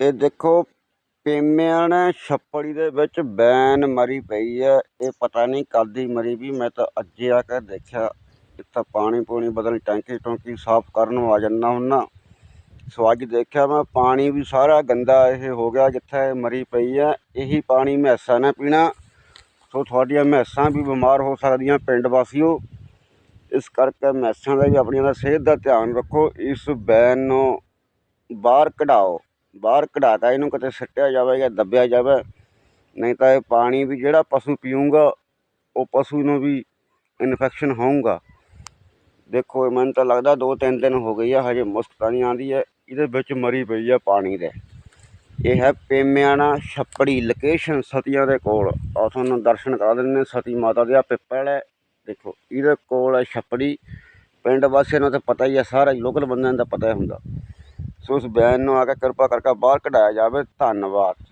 ਇਹ ਦੇਖੋ, ਪੇਮਿਆਂ ਨੇ ਛੱਪੜੀ ਦੇ ਵਿੱਚ ਬੈਨ ਮਰੀ ਪਈ ਹੈ ਇਹ ਪਤਾ ਨਹੀਂ ਕਦ ਦੀ ਮਰੀ ਵੀ, ਮੈਂ ਤਾਂ ਅੱਜੇ ਆ ਕੇ ਦੇਖਿਆ। ਇੱਥੇ ਪਾਣੀ ਪੂਣੀ ਬਦਲ ਟੈਂਕੀ ਟੋਂਕੀ ਸਾਫ਼ ਕਰਨ ਨੂੰ ਆ ਜਾਂਦਾ ਹੁੰਨਾ। ਸੋ ਅੱਜ ਦੇਖਿਆ ਮੈਂ, ਪਾਣੀ ਵੀ ਸਾਰਾ ਗੰਦਾ ਇਹ ਹੋ ਗਿਆ ਜਿੱਥੇ ਇਹ ਮਰੀ ਪਈ ਹੈ ਇਹੀ ਪਾਣੀ ਮੈਸਾਂ ਨੇ ਪੀਣਾ। ਸੋ ਤੁਹਾਡੀਆਂ ਮੈਸਾਂ ਵੀ ਬਿਮਾਰ ਹੋ ਸਕਦੀਆਂ ਪਿੰਡ ਵਾਸੀਓ। ਇਸ ਕਰਕੇ ਮੈਸਾਂ ਦਾ ਵੀ ਆਪਣੀਆਂ ਦਾ ਸਿਹਤ ਦਾ ਧਿਆਨ ਰੱਖੋ। ਇਸ ਬੈਨ ਨੂੰ ਬਾਹਰ ਕਢਾਓ। ਬਾਹਰ ਕਢਾ ਕੇ ਇਹਨੂੰ ਕਿਤੇ ਸਿੱਟਿਆ ਜਾਵੇ ਜਾਂ ਦੱਬਿਆ ਜਾਵੇ, ਨਹੀਂ ਤਾਂ ਇਹ ਪਾਣੀ ਵੀ ਜਿਹੜਾ ਪਸ਼ੂ ਪੀਊਗਾ, ਉਹ ਪਸ਼ੂ ਨੂੰ ਵੀ ਇਨਫੈਕਸ਼ਨ ਹੋਊਗਾ। ਦੇਖੋ ਮੈਨੂੰ ਤਾਂ ਲੱਗਦਾ ਦੋ ਤਿੰਨ ਦਿਨ ਹੋ ਗਈ ਆ, ਹਜੇ ਮੁਸ਼ਕ ਤਾਂ ਨਹੀਂ ਆਉਂਦੀ ਹੈ, ਇਹਦੇ ਵਿੱਚ ਮਰੀ ਪਈ ਆ ਪਾਣੀ ਦੇ। ਇਹ ਹੈ ਪੇਮਿਆਣਾ ਛੱਪੜੀ ਲੋਕੇਸ਼ਨ ਸਤੀਆਂ ਦੇ ਕੋਲ। ਆ ਤੁਹਾਨੂੰ ਦਰਸ਼ਨ ਕਰਾ ਦਿੰਦੇ ਸਤੀ ਮਾਤਾ ਦੇ ਆ ਪਿੱਪਲ ਹੈ। ਦੇਖੋ, ਇਹਦੇ ਕੋਲ ਹੈ ਛੱਪੜੀ। ਪਿੰਡ ਵਾਸੀਆਂ ਨੂੰ ਤਾਂ ਪਤਾ ਹੀ ਹੈ, ਸਾਰਾ ਲੋਕਲ ਬੰਦਿਆਂ ਨੂੰ ਤਾਂ ਪਤਾ ਹੀ ਹੁੰਦਾ। ਸੋ ਉਸ ਬਿਆਨ ਨੂੰ ਆ ਕੇ ਕਿਰਪਾ ਕਰਕੇ ਬਾਹਰ ਕਢਾਇਆ ਜਾਵੇ। ਧੰਨਵਾਦ।